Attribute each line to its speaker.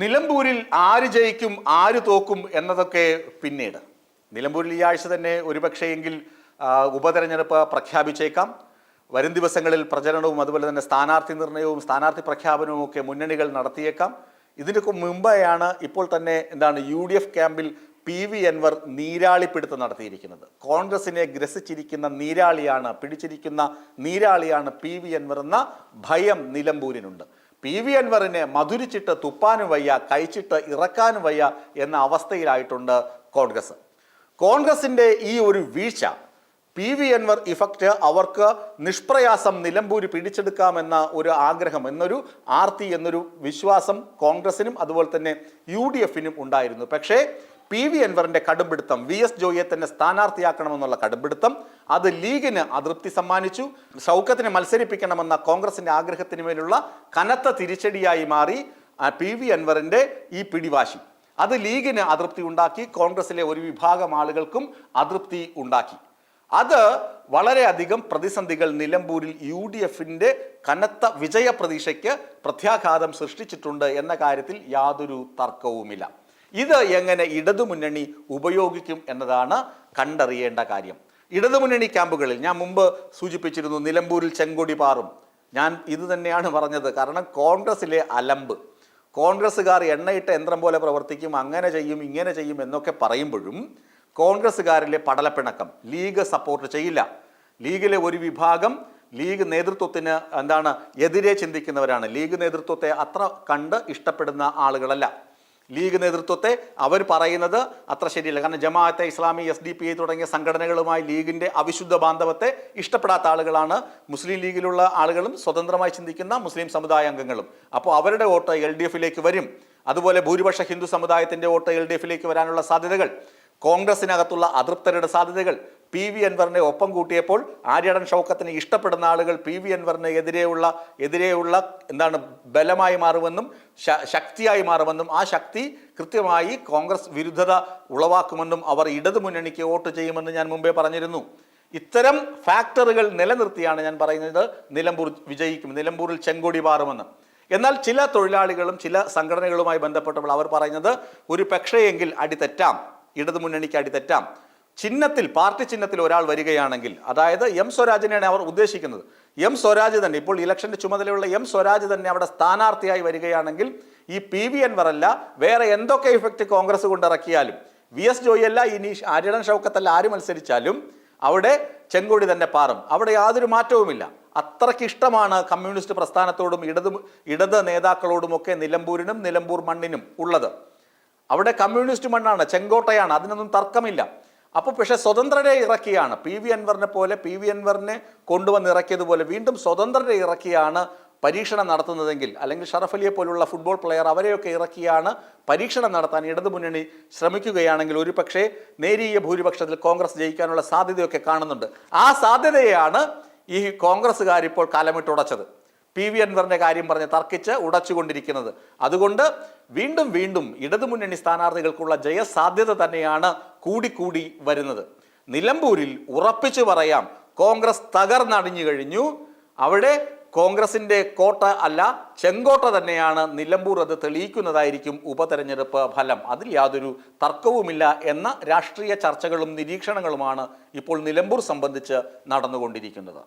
Speaker 1: നിലമ്പൂരിൽ ആര് ജയിക്കും ആര് തോക്കും എന്നതൊക്കെ പിന്നീട്. നിലമ്പൂരിൽ ഈ ആഴ്ച തന്നെ ഒരുപക്ഷെയെങ്കിൽ ഉപതെരഞ്ഞെടുപ്പ് പ്രഖ്യാപിച്ചേക്കാം. വരും ദിവസങ്ങളിൽ പ്രചരണവും അതുപോലെ തന്നെ സ്ഥാനാർത്ഥി നിർണയവും സ്ഥാനാർത്ഥി പ്രഖ്യാപനവും ഒക്കെ മുന്നണികൾ നടത്തിയേക്കാം. ഇതിനൊക്കെ മുമ്പായാണ് ഇപ്പോൾ തന്നെ എന്താണ് യു ഡി എഫ് ക്യാമ്പിൽ പി വി അൻവർ നീരാളിപ്പിടുത്തം നടത്തിയിരിക്കുന്നത്. കോൺഗ്രസിനെ ഗ്രസിച്ചിരിക്കുന്ന നീരാളിയാണ് പിടിച്ചിരിക്കുന്ന നീരാളിയാണ് പി വി അൻവർ എന്ന ഭയം നിലമ്പൂരിനുണ്ട്. പി വി അൻവറിനെ മധുരിച്ചിട്ട് തുപ്പാനും വയ്യ കഴിച്ചിട്ട് ഇറക്കാനും വയ്യ എന്ന അവസ്ഥയിലായിട്ടുണ്ട് കോൺഗ്രസ്. കോൺഗ്രസിന്റെ ഈ ഒരു വീഴ്ച പി വി അൻവർ ഇഫക്റ്റ് അവർക്ക് നിഷ്പ്രയാസം നിലമ്പൂരി പിടിച്ചെടുക്കാമെന്ന ഒരു ആഗ്രഹം എന്നൊരു ആർത്തി എന്നൊരു വിശ്വാസം കോൺഗ്രസിനും അതുപോലെ തന്നെ യു ഡി എഫിനും ഉണ്ടായിരുന്നു. പക്ഷേ പി വി അൻവറിന്റെ കടുംപിടുത്തം വി എസ് ജോയിയെ തന്നെ സ്ഥാനാർത്ഥിയാക്കണമെന്നുള്ള കടുംപിടുത്തം അത് ലീഗിന് അതൃപ്തി സമ്മാനിച്ചു. ഷൗക്കത്തിനെ മത്സരിപ്പിക്കണമെന്ന കോൺഗ്രസിന്റെ ആഗ്രഹത്തിന് മേലുള്ള കനത്ത തിരിച്ചടിയായി മാറി പി വി അൻവറിന്റെ ഈ പിടിവാശി. അത് ലീഗിന് അതൃപ്തി ഉണ്ടാക്കി കോൺഗ്രസിലെ ഒരു വിഭാഗം ആളുകൾക്കും അതൃപ്തി ഉണ്ടാക്കി. അത് വളരെയധികം പ്രതിസന്ധികൾ നിലമ്പൂരിൽ യു ഡി എഫിന്റെ കനത്ത വിജയപ്രതീക്ഷയ്ക്ക് പ്രത്യാഘാതം സൃഷ്ടിച്ചിട്ടുണ്ട് എന്ന കാര്യത്തിൽ യാതൊരു തർക്കവുമില്ല. ഇത് എങ്ങനെ ഇടതുമുന്നണി ഉപയോഗിക്കും എന്നതാണ് കണ്ടറിയേണ്ട കാര്യം. ഇടതുമുന്നണി ക്യാമ്പുകളിൽ ഞാൻ മുമ്പ് സൂചിപ്പിച്ചിരുന്നു നിലമ്പൂരിൽ ചെങ്കൊടി പാറും. ഞാൻ ഇത് തന്നെയാണ് പറഞ്ഞത്. കാരണം കോൺഗ്രസിലെ അലമ്പ്. കോൺഗ്രസ്സുകാർ എണ്ണയിട്ട യന്ത്രം പോലെ പ്രവർത്തിക്കും അങ്ങനെ ചെയ്യും ഇങ്ങനെ ചെയ്യും എന്നൊക്കെ പറയുമ്പോഴും കോൺഗ്രസ്സുകാരിലെ പടലപ്പിണക്കം ലീഗ് സപ്പോർട്ട് ചെയ്യില്ല. ലീഗിലെ ഒരു വിഭാഗം ലീഗ് നേതൃത്വത്തിന് എന്താണ് എതിരെ ചിന്തിക്കുന്നവരാണ്. ലീഗ് നേതൃത്വത്തെ അത്ര കണ്ട് ഇഷ്ടപ്പെടുന്ന ആളുകളല്ല. ലീഗ് നേതൃത്വത്തെ അവർ പറയുന്നത് അത്ര ശരിയല്ല. കാരണം Jamaat e Islami S D P I തുടങ്ങിയ സംഘടനകളുമായി ലീഗിന്റെ അവിശുദ്ധ ബാന്ധവത്തെ ഇഷ്ടപ്പെടാത്ത ആളുകളാണ്. മുസ്ലിം ലീഗിലുള്ള ആളുകളും സ്വതന്ത്രമായി ചിന്തിക്കുന്ന മുസ്ലിം സമുദായ അംഗങ്ങളും. അപ്പോൾ അവരുടെ വോട്ട് എൽ ഡി എഫിലേക്ക് വരും. അതുപോലെ ഭൂരിപക്ഷ ഹിന്ദു സമുദായത്തിന്റെ വോട്ട് എൽ ഡി എഫിലേക്ക് വരാനുള്ള സാധ്യതകൾ കോൺഗ്രസിനകത്തുള്ള അതൃപ്തരുടെ സാധ്യതകൾ പി വി അൻവറിനെ ഒപ്പം കൂട്ടിയപ്പോൾ ആര്യടൻ ഷൗക്കത്തിനെ ഇഷ്ടപ്പെടുന്ന ആളുകൾ പി വി അൻവറിന് എതിരെയുള്ള എതിരെയുള്ള എന്താണ് ബലമായി മാറുമെന്നും ശക്തിയായി മാറുമെന്നും ആ ശക്തി കൃത്യമായി കോൺഗ്രസ് വിരുദ്ധത ഉളവാക്കുമെന്നും അവർ ഇടതുമുന്നണിക്ക് വോട്ട് ചെയ്യുമെന്ന് ഞാൻ മുമ്പേ പറഞ്ഞിരുന്നു. ഇത്തരം ഫാക്ടറുകൾ നിലനിർത്തിയാണ് ഞാൻ പറയുന്നത് നിലമ്പൂർ വിജയിക്കും നിലമ്പൂരിൽ ചെങ്കൊടി പാറുമെന്ന്. എന്നാൽ ചില തൊഴിലാളികളും ചില സംഘടനകളുമായി ബന്ധപ്പെട്ടപ്പോൾ അവർ പറയുന്നത് ഒരു പക്ഷേയെങ്കിൽ അടിതെറ്റാം ഇടതുമുന്നണിക്ക് അടിതെറ്റാം. ചിഹ്നത്തിൽ പാർട്ടി ചിഹ്നത്തിൽ ഒരാൾ വരികയാണെങ്കിൽ അതായത് എം സ്വരാജിനെയാണ് അവർ ഉദ്ദേശിക്കുന്നത്. എം സ്വരാജ് തന്നെ ഇപ്പോൾ ഇലക്ഷന്റെ ചുമതലയുള്ള എം സ്വരാജ് തന്നെ അവിടെ സ്ഥാനാർത്ഥിയായി വരികയാണെങ്കിൽ ഈ പി വി എൻവറല്ല വേറെ എന്തൊക്കെ ഇഫക്റ്റ് കോൺഗ്രസ് കൊണ്ടിറക്കിയാലും വി എസ് ജോയിയല്ല ഇനി ആര്യടൻ ഷൗക്കത്തല്ല ആര് മത്സരിച്ചാലും അവിടെ ചെങ്കോടി തന്നെ പാറും. അവിടെ യാതൊരു മാറ്റവുമില്ല. അത്രയ്ക്ക് ഇഷ്ടമാണ് കമ്മ്യൂണിസ്റ്റ് പ്രസ്ഥാനത്തോടും ഇടത് ഇടത് നേതാക്കളോടുമൊക്കെ നിലമ്പൂരിനും നിലമ്പൂർ മണ്ണിനും ഉള്ളത്. അവിടെ കമ്മ്യൂണിസ്റ്റ് മണ്ണാണ് ചെങ്കോട്ടയാണ് അതിനൊന്നും തർക്കമില്ല. അപ്പോൾ പക്ഷേ സ്വതന്ത്രരെ ഇറക്കിയാണ്. പി വി അൻവറിനെ പോലെ പി വി അൻവറിനെ കൊണ്ടുവന്ന് ഇറക്കിയതുപോലെ വീണ്ടും സ്വതന്ത്രരെ ഇറക്കിയാണ് പരീക്ഷണം നടത്തുന്നതെങ്കിൽ അല്ലെങ്കിൽ ഷറഫലിയെ പോലുള്ള ഫുട്ബോൾ പ്ലെയർ അവരെയൊക്കെ ഇറക്കിയാണ് പരീക്ഷണം നടത്താൻ ഇടതുമുന്നണി ശ്രമിക്കുകയാണെങ്കിൽ ഒരു പക്ഷേ നേരിയ ഭൂരിപക്ഷത്തിൽ കോൺഗ്രസ് ജയിക്കാനുള്ള സാധ്യതയൊക്കെ കാണുന്നുണ്ട്. ആ സാധ്യതയാണ് ഈ കോൺഗ്രസ്സുകാർ ഇപ്പോൾ കാലമിട്ടുടച്ചത് പി വി അൻവറിന്റെ കാര്യം പറഞ്ഞ് തർക്കിച്ച് ഉടച്ചുകൊണ്ടിരിക്കുന്നത്. അതുകൊണ്ട് വീണ്ടും വീണ്ടും ഇടതുമുന്നണി സ്ഥാനാർത്ഥികൾക്കുള്ള ജയസാധ്യത തന്നെയാണ് കൂടിക്കൂടി വരുന്നത്. നിലമ്പൂരിൽ ഉറപ്പിച്ചു പറയാം കോൺഗ്രസ് തകർന്നടിഞ്ഞു കഴിഞ്ഞു. അവിടെ കോൺഗ്രസിന്റെ കോട്ട അല്ല ചെങ്കോട്ട തന്നെയാണ് നിലമ്പൂർ അത് തെളിയിക്കുന്നതായിരിക്കും ഉപതെരഞ്ഞെടുപ്പ് ഫലം. അതിൽ യാതൊരു തർക്കവുമില്ല എന്ന രാഷ്ട്രീയ ചർച്ചകളും നിരീക്ഷണങ്ങളുമാണ് ഇപ്പോൾ നിലമ്പൂർ സംബന്ധിച്ച് നടന്നുകൊണ്ടിരിക്കുന്നത്.